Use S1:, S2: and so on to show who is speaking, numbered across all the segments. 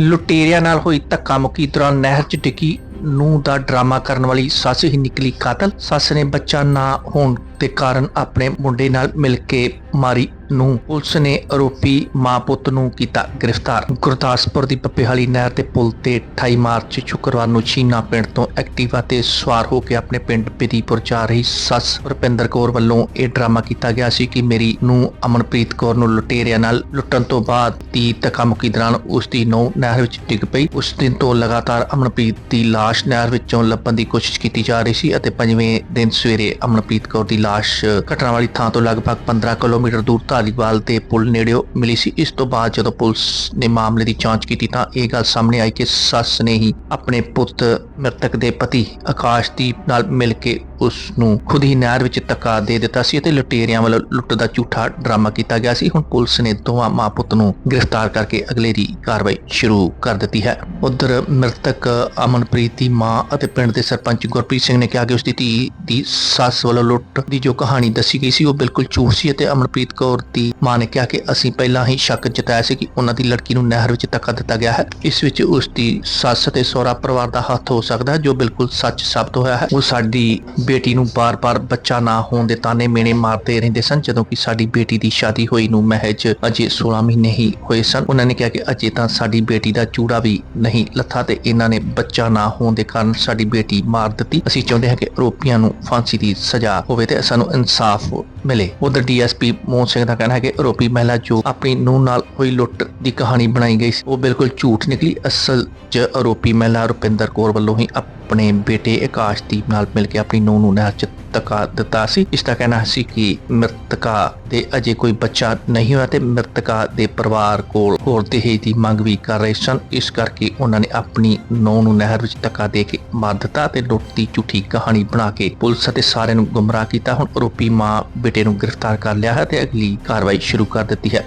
S1: ਲੁਟੇਰਿਆਂ ਨਾਲ ਹੋਈ ਧੱਕਾ ਮੁੱਕੀ ਦੌਰਾਨ ਨਹਿਰ 'ਚ ਡਿੱਗੀ ਨੂੰ ਦਾ ਡਰਾਮਾ ਕਰਨ ਵਾਲੀ ਸੱਸ ਹੀ ਨਿਕਲੀ ਕਾਤਲ। ਸੱਸ ਨੇ ਬੱਚਾ ਨਾ ਹੋਣ ਦੇ ਕਾਰਨ ਆਪਣੇ ਮੁੰਡੇ ਨਾਲ ਮਿਲ ਕੇ ਮਾਰੀ ਨੂੰ ਪੁਲਿਸ ਨੇ ਆਰੋਪੀ ਮਾਂ ਪੁੱਤ ਨੂੰ ਕੀਤਾ ਗ੍ਰਿਫਤਾਰ। ਗੁਰਦਾਸਪੁਰ ਦੀ ਪੱਪੇਹਾਲੀ ਨਹਿਰ ਤੇ ਪੁਲ ਤੇ 28 ਮਾਰਚ, ਸ਼ੁੱਕਰਵਾਰ ਨੂੰ ਚੀਨਾ ਪਿੰਡ ਤੋਂ ਐਕਟਿਵਾ ਤੇ ਸਵਾਰ ਹੋ ਕੇ ਆਪਣੇ ਪਿੰਡ ਬਿਧੀਪੁਰ ਜਾ ਰਹੀ ਸੱਸ ਰੁਪਿੰਦਰ ਕੌਰ ਵੱਲੋਂ ਇਹ ਡਰਾਮਾ ਕੀਤਾ ਗਿਆ ਸੀ ਕਿ ਮੇਰੀ ਨੂੰ ਅਮਨਪ੍ਰੀਤ ਕੌਰ ਨੂੰ ਲੁਟੇਰਿਆਂ ਨਾਲ ਲੁੱਟਣ ਤੋਂ ਬਾਅਦ ਦੀ ਧੱਕਾਮੁੱਕੀ ਦੌਰਾਨ ਉਸ ਦੀ ਨੌ ਨਹਿਰ ਵਿੱਚ ਡਿੱਗ ਪਈ। ਉਸ ਦਿਨ ਤੋਂ ਲਗਾਤਾਰ ਅਮਨਪ੍ਰੀਤ ਦੀ ਲਾਸ਼ ਨਹਿਰ ਵਿੱਚੋਂ ਲੱਭਣ ਦੀ ਕੋਸ਼ਿਸ਼ ਕੀਤੀ ਜਾ ਰਹੀ ਸੀ ਅਤੇ ਪੰਜਵੇਂ ਦਿਨ ਸਵੇਰੇ ਅਮਨਪ੍ਰੀਤ ਕੌਰ ਦੀ ਲਾਸ਼ ਘਟਨਾ ਵਾਲੀ ਥਾਂ ਤੋਂ ਲਗਭਗ 15 ਕਿਲੋਮੀਟਰ ਦੂਰ ਤੱਕ ਧਾਲੀਵਾਲ ਦੇ ਪੁਲ ਨੇੜਿਓ ਮਿਲੀ ਸੀ। ਇਸ ਤੋਂ ਬਾਅਦ ਜਦੋਂ ਪੁਲਿਸ ਨੇ ਮਾਮਲੇ ਦੀ ਜਾਂਚ ਕੀਤੀ ਤਾਂ ਇਹ ਗੱਲ ਸਾਹਮਣੇ ਆਈ ਕਿ ਸੱਸ ਨੇ ਹੀ ਆਪਣੇ ਪੁੱਤ ਮ੍ਰਿਤਕ ਦੇ ਪਤੀ ਆਕਾਸ਼ਦੀਪ ਨਾਲ ਮਿਲ ਕੇ ਉਸ ਨੂੰ ਖੁਦ ਹੀ ਨਹਿਰ ਵਿੱਚ ਧੱਕਾ ਦੇ ਦਿੱਤਾ ਸੀ ਅਤੇ ਲੁਟੇਰਿਆਂ ਵੱਲੋਂ ਲੁੱਟ ਦਾ ਝੂਠਾ ਡਰਾਮਾ ਕੀਤਾ ਗਿਆ ਸੀ। ਹੁਣ ਪੁਲਿਸ ਨੇ ਦੋਵਾਂ ਮਾਂ ਪੁੱਤ ਨੂੰ ਗ੍ਰਿਫਤਾਰ ਕਰਕੇ ਅਗਲੇਰੀ ਕਾਰਵਾਈ ਸ਼ੁਰੂ ਕਰ ਦਿੱਤੀ ਹੈ। ਉਧਰ ਮ੍ਰਿਤਕ ਅਮਨਪ੍ਰੀਤ ਦੀ ਮਾਂ ਅਤੇ ਪਿੰਡ ਦੇ ਸਰਪੰਚ ਗੁਰਪ੍ਰੀਤ ਸਿੰਘ ਨੇ ਕਿਹਾ ਕਿ ਉਸ ਦੀ ਧੀ ਦੀ ਸੱਸ ਵੱਲੋਂ ਲੁੱਟ ਦੀ ਜੋ ਕਹਾਣੀ ਦੱਸੀ ਗਈ ਸੀ, ਉਹ ਬਿਲਕੁਲ ਝੂਠ ਸੀ ਅਤੇ ਅਮਨਪ੍ਰੀਤ ਕੌਰ ਦੀ ਮਾਂ ਨੇ ਕਿਹਾ ਕਿ ਅਸੀਂ ਪਹਿਲਾਂ ਹੀ ਸ਼ੱਕ ਜਤਾਇਆ ਸੀ ਕਿ ਉਹਨਾਂ ਦੀ ਲੜਕੀ ਨੂੰ ਨਹਿਰ ਵਿੱਚ ਧੱਕਾ ਦਿੱਤਾ ਗਿਆ ਹੈ। ਇਸ ਵਿੱਚ ਉਸ ਦੀ ਸੱਸ ਅਤੇ ਸਹੁਰਾ ਪਰਿਵਾਰ ਦਾ ਹੱਥ ਹੋ ਸਕਦਾ ਹੈ, ਜੋ ਬਿਲਕੁਲ ਸੱਚ ਸਾਬਤ ਹੋਇਆ ਹੈ। ਉਹ ਸਾਡੀ ਬੇਟੀ ਨੂੰ ਬਾਰ-ਬਾਰ ਬੱਚਾ ਨਾ ਹੋਣ ਦੇ ਤਾਨੇ ਮੇਣੇ ਮਾਰਦੇ ਰਹਿੰਦੇ ਸਨ, ਜਦੋਂ ਕਿ ਸਾਡੀ ਬੇਟੀ ਦੀ ਸ਼ਾਦੀ ਹੋਈ ਨੂੰ ਮਹਿਜ ਅਜੇ 16 ਮਹੀਨੇ ਹੀ ਹੋਏ ਸਨ। ਉਹਨਾਂ ਨੇ ਕਿਹਾ ਕਿ ਅਜੇ ਤਾਂ ਸਾਡੀ ਬੇਟੀ ਦਾ ਚੂੜਾ ਵੀ ਨਹੀਂ ਲੱਥਾ ਤੇ ਇਹਨਾਂ ਨੇ ਬੱਚਾ ਨਾ ਹੋਣ ਦੇ ਕਾਰਨ ਸਾਡੀ ਬੇਟੀ ਮਾਰ ਦਿੱਤੀ। ਅਸੀਂ ਚਾਹੁੰਦੇ ਹਾਂ ਕਿ ਆਰੋਪੀਆਂ ਨੂੰ ਫਾਂਸੀ ਦੀ ਸਜ਼ਾ ਹੋਵੇ ਤੇ ਸਾਨੂੰ ਇਨਸਾਫ ਮਿਲੇ। ਉਧਰ ਡੀਐਸਪੀ ਮੋਹਨ ਸਿੰਘ ਦਾ ਕਹਿਣਾ ਹੈ ਕਿ ਆਰੋਪੀ ਮਹਿਲਾ ਜੋ ਆਪਣੀ ਨੂੰਹ ਨਾਲ ਹੋਈ ਲੁੱਟ ਦੀ ਕਹਾਣੀ ਬਣਾਈ ਗਈ ਸੀ, ਉਹ ਬਿਲਕੁਲ ਝੂਠ ਨਿਕਲੀ। ਅਸਲ 'ਚ ਆਰੋਪੀ ਮਹਿਲਾ ਰੁਪਿੰਦਰ ਕੌਰ ਵੱਲੋਂ ਹੀ ਆਪਣੇ ਬੇਟੇ ਆਕਾਸ਼ਦੀਪ ਨਾਲ ਮਿਲ ਕੇ ਆਪਣੀ ਨੂੰਹ ਨੂੰ ਨਹਿਰ 'ਚ ਧੱਕਾ ਦਿੱਤਾ ਸੀ। ਇਸ ਦਾ ਕਹਿਣਾ ਸੀ ਕਿ ਮ੍ਰਿਤਕਾ ਦੇ ਅਜੇ ਕੋਈ ਬੱਚਾ ਨਹੀਂ ਹੋਇਆ ਤੇ ਮ੍ਰਿਤਕਾ ਦੇ ਪਰਿਵਾਰ ਕੋਲ ਹੋਰ ਦਹੇਜ ਦੀ ਮੰਗ ਵੀ ਕਰ ਰਹੇ ਸਨ। ਇਸ ਕਰਕੇ ਉਹਨਾਂ ਨੇ ਆਪਣੀ ਨੂੰਹ ਨੂੰ ਨਹਿਰ ਵਿੱਚ ਧੱਕਾ ਦੇ ਕੇ ਮਾਰ ਦਿੱਤਾ ਤੇ ਲੁੱਟਦੀ ਝੂਠੀ ਕਹਾਣੀ ਬਣਾ ਕੇ ਪੁਲਿਸ ਅਤੇ ਸਾਰਿਆਂ ਨੂੰ ਗੁੰਮਰਾਹ ਕੀਤਾ। ਹੁਣ ਆਰੋਪੀ ਮਾਂ ਬੇਟੇ ਨੂੰ ਗ੍ਰਿਫਤਾਰ ਕਰ ਲਿਆ ਹੈ ਤੇ ਅਗਲੀ ਕਾਰਵਾਈ ਸ਼ੁਰੂ ਕਰ ਦਿੱਤੀ ਹੈ।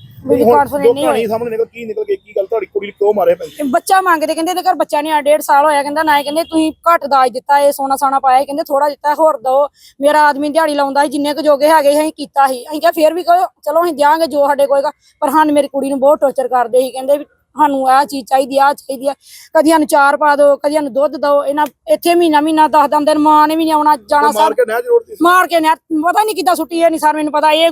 S2: ਵੀ ਕਾਨਫੀਡੈਂਟ ਨਹੀਂ ਹੋਏ
S3: ਕਹਾਣੀ ਸਾਹਮਣੇ ਨਿਕਲ ਕੀ ਨਿਕਲ ਕੇ ਕੀ ਗੱਲ ਤੁਹਾਡੀ ਕੁੜੀ ਨੂੰ ਕਿਉਂ ਮਾਰੇ ਪੈਂਦੇ
S2: ਤੇ ਬੱਚਾ ਮੰਗਦੇ ਕਹਿੰਦੇ ਤੇ ਘਰ ਬੱਚਾ ਨਹੀਂ ਆ ਡੇਢ ਸਾਲ ਹੋਇਆ ਕਹਿੰਦਾ ਨਾ ਇਹ ਕਹਿੰਦੇ ਤੁਸੀਂ ਘੱਟ ਦਾਜ ਦਿੱਤਾ ਇਹ ਸੋਨਾ ਸਾਨਾ ਪਾਇਆ ਇਹ ਕਹਿੰਦੇ ਥੋੜਾ ਦਿੱਤਾ ਹੋਰ ਦੋ। ਮੇਰਾ ਆਦਮੀ ਦਿਹਾੜੀ ਲਾਉਂਦਾ ਸੀ ਜਿੰਨੇ ਕੁ ਜੋਗੇ ਹੈਗੇ ਸੀ ਅਸੀਂ ਕੀਤਾ ਸੀ। ਅਸੀਂ ਕਿਹਾ ਫੇਰ ਵੀ ਕਹੋ ਚਲੋ ਅਸੀਂ ਦਿਆਂਗੇ ਜੋ ਸਾਡੇ ਕੋਲ ਹੈਗਾ ਪਰ ਹਨ ਮੇਰੀ ਕੁੜੀ ਨੂੰ ਬਹੁਤ ਟੌਰਚਰ ਕਰਦੇ ਸੀ ਕਹਿੰਦੇ ਵੀ ਸਾਨੂੰ ਆਹ ਚੀਜ਼ ਚਾਹੀਦੀ ਆ ਚਾਹੀਦੀ ਆ। ਕਦੀ ਸਾਨੂੰ ਚਾਰ ਪਾ ਦਿਓ ਕਦੀ ਸਾਨੂੰ ਦੁੱਧ ਦਿਓ ਇਹਨਾਂ ਇੱਥੇ ਮਹੀਨਾ ਮਹੀਨਾ ਦਸ ਦਸ ਦਿਨ ਮਾਂ ਨੇ ਵੀ ਨਹੀਂ ਆਉਣਾ ਜਾਣਾ
S3: ਮਾਰ ਕੇ ਨਹਿਰ
S2: ਨੇ ਪਤਾ ਨਹੀਂ ਕਿੱਦਾਂ ਸੁੱਟੀ ਇਹ ਨਹੀਂ ਸਰ ਮੈਨੂੰ ਪਤਾ ਇਹ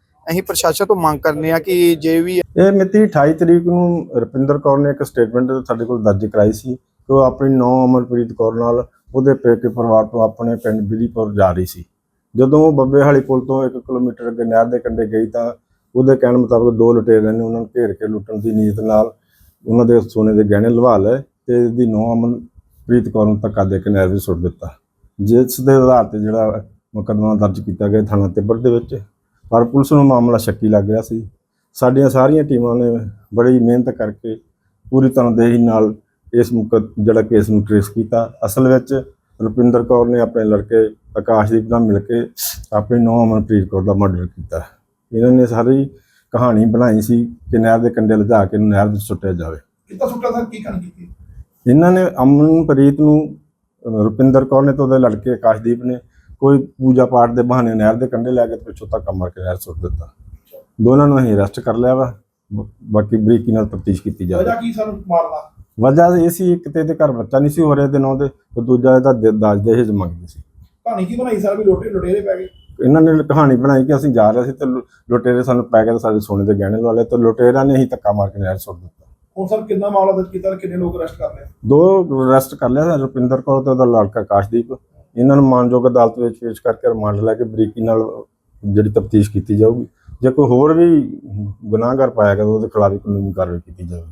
S4: ਅਸੀਂ ਪ੍ਰਸ਼ਾਸਨ ਤੋਂ ਮੰਗ ਕਰਨੇ ਆ ਕਿ ਜੇ ਵੀ
S5: ਇਹ ਮਿਤੀ 28 ਤਰੀਕ ਨੂੰ ਰੁਪਿੰਦਰ ਕੌਰ ਨੇ ਇੱਕ ਸਟੇਟਮੈਂਟ ਸਾਡੇ ਕੋਲ ਦਰਜ ਕਰਾਈ ਸੀ ਕਿ ਉਹ ਆਪਣੀ ਨੌ ਅਮਰਪ੍ਰੀਤ ਕੌਰ ਨਾਲ ਉਹਦੇ ਪੇਕੇ ਪਰਿਵਾਰ ਤੋਂ ਆਪਣੇ ਪਿੰਡ ਬਿਲੀਪੁਰ ਜਾ ਰਹੀ ਸੀ। ਜਦੋਂ ਉਹ ਬੱਬੇ ਹਾਲੀ ਪੁਲ ਤੋਂ 1 ਕਿਲੋਮੀਟਰ ਅੱਗੇ ਨਹਿਰ ਦੇ ਕੰਢੇ ਗਈ ਤਾਂ ਉਹਦੇ ਕਹਿਣ ਮੁਤਾਬਕ ਦੋ ਲੁਟੇਰਿਆਂ ਨੇ ਉਹਨਾਂ ਨੂੰ ਘੇਰ ਕੇ ਲੁੱਟਣ ਦੀ ਨੀਅਤ ਨਾਲ ਉਹਨਾਂ ਦੇ ਸੋਨੇ ਦੇ ਗਹਿਣੇ ਲਵਾ ਲਏ ਤੇ ਇਹਦੀ ਨੌ ਅਮਨਪ੍ਰੀਤ ਕੌਰ ਨੂੰ ਧੱਕਾ ਦੇ ਕੇ ਨਹਿਰ ਵਿੱਚ ਸੁੱਟ ਦਿੱਤਾ। ਜਿਸ ਦੇ ਆਧਾਰ ਤੇ ਜਿਹੜਾ ਮੁਕੱਦਮਾ ਦਰਜ ਕੀਤਾ ਗਿਆ ਥਾਣਾ ਤਿੱਬੜ ਦੇ ਵਿੱਚ। ਪਰ ਪੁਲਿਸ ਨੂੰ ਮਾਮਲਾ ਸ਼ੱਕੀ ਲੱਗ ਰਿਹਾ ਸੀ। ਸਾਡੀਆਂ ਸਾਰੀਆਂ ਟੀਮਾਂ ਨੇ ਬੜੀ ਮਿਹਨਤ ਕਰਕੇ ਪੂਰੀ ਤਨਦੇਹੀ ਨਾਲ ਇਸ ਮੁਕੱਦ ਜਿਹੜਾ ਕੇਸ ਨੂੰ ਟ੍ਰੇਸ ਕੀਤਾ। ਅਸਲ ਵਿੱਚ ਰੁਪਿੰਦਰ ਕੌਰ ਨੇ ਆਪਣੇ ਲੜਕੇ ਆਕਾਸ਼ਦੀਪ ਨਾਲ ਮਿਲ ਕੇ ਆਪਣੀ ਨੌਂ ਅਮਨਪ੍ਰੀਤ ਕੌਰ ਦਾ ਮਰਡਰ ਕੀਤਾ। ਇਹਨਾਂ ਨੇ ਸਾਰੀ ਕਹਾਣੀ ਬਣਾਈ ਸੀ ਕਿ ਨਹਿਰ ਦੇ ਕੰਢੇ ਲਿਜਾ ਕੇ ਨਹਿਰ ਵਿੱਚ ਸੁੱਟਿਆ ਜਾਵੇ।
S3: ਕਿੱਦਾਂ ਸੁੱਟਾ ਸਰ? ਕੀ ਕਰਨ ਕੀਤੀ?
S5: ਇਹਨਾਂ ਨੇ ਅਮਨਪ੍ਰੀਤ ਨੂੰ ਰੁਪਿੰਦਰ ਕੌਰ ਨੇ ਤੇ ਉਹਦੇ ਲੜਕੇ ਆਕਾਸ਼ਦੀਪ ਨੇ ਕੋਈ ਪੂਜਾ ਪਾਠ ਦੇ ਬਹਾਨੇ ਨਹਿਰ ਦੇ ਕੰਢੇ ਲੈ ਕੇ ਪਿੱਛੋਂ ਧੱਕਾ ਮਾਰ ਕੇ ਨਹਿਰ ਸੁੱਟ ਦਿੱਤਾ। ਦੋਨਾਂ ਨੂੰ ਅਸੀਂ ਅਰੈਸਟ ਕਰ ਲਿਆ ਵਾ। ਬ- ਬਾਕੀ ਬਰੀਕੀ ਨਾਲ ਤਫਤੀਸ਼ ਕੀਤੀ ਜਾਵੇ।
S3: ਵਜ੍ਹਾ ਕੀ ਸਾਨੂੰ ਮਾਰਨਾ?
S5: ਵਜ੍ਹਾ ਇਹ ਸੀ ਇੱਕ ਤੇ ਇਹਦੇ ਘਰ ਬੱਚਾ ਨਹੀਂ ਸੀ ਹੋ ਰਿਹਾ ਦੇ ਨਾਂ ਦੇ ਤੇ ਦੂਜਾ ਇਹਦਾ ਦ- ਦਾਜ ਦਹੇਜ ਮੰਗਦੇ ਸੀ।
S3: ਕਹਾਣੀ ਕੀ ਬਣਾਈ ਸਰ? ਵੀ ਲੋਟੇ ਲੁਟੇਰੇ ਪੈ ਗਏ।
S5: ਇਹਨਾਂ ਨੇ ਕਹਾਣੀ ਬਣਾਈ ਕਿ ਅਸੀਂ ਜਾ ਰਹੇ ਸੀ ਤੇ ਲੁ- ਲੁਟੇਰੇ ਸਾਨੂੰ ਪੈ ਤੇ ਸਾਡੇ ਸੋਨੇ ਦੇ ਗਹਿਣੇ ਲਵਾ ਲਏ ਤੇ ਲੁਟੇਰਿਆਂ ਨੇ ਹੀ ਧੱਕਾ ਮਾਰ ਕੇ ਨਹਿਰ ਸੁੱਟ ਦਿੱਤਾ।
S3: ਹੁਣ ਸਰ ਕਿੰਨਾ ਮਾਮਲਾ ਦਰਜ ਕੀਤਾ ਤੇ ਕਿੰਨੇ ਲੋਕ ਅਰੈਸਟ ਕਰ ਲਏ?
S5: ਦੋ ਅਰੈਸਟ ਕਰ ਲਿਆ ਰੁਪਿੰਦਰ ਕੌਰ ਤੇ ਉਹਦਾ ਲੜਕਾ ਆਕਾਸ਼ਦੀਪ। ਇਹਨਾਂ ਨੂੰ ਮਾਨਯੋਗ ਅਦਾਲਤ ਵਿੱਚ ਪੇਸ਼ ਕਰਕੇ ਰਿਮਾਂਡ ਲੈ ਕੇ ਬਰੀਕੀ ਨਾਲ ਜਿਹੜੀ ਤਫਤੀਸ਼ ਕੀਤੀ ਜਾਊਗੀ। ਜੇ ਕੋਈ ਹੋਰ ਵੀ ਗੁਨਾਹਗਰ ਪਾਇਆ ਗਿਆ ਤਾਂ ਉਹਦੇ ਖਿਲਾਫ ਵੀ ਕਾਨੂੰਨੀ ਕਾਰਵਾਈ ਕੀਤੀ ਜਾਵੇਗੀ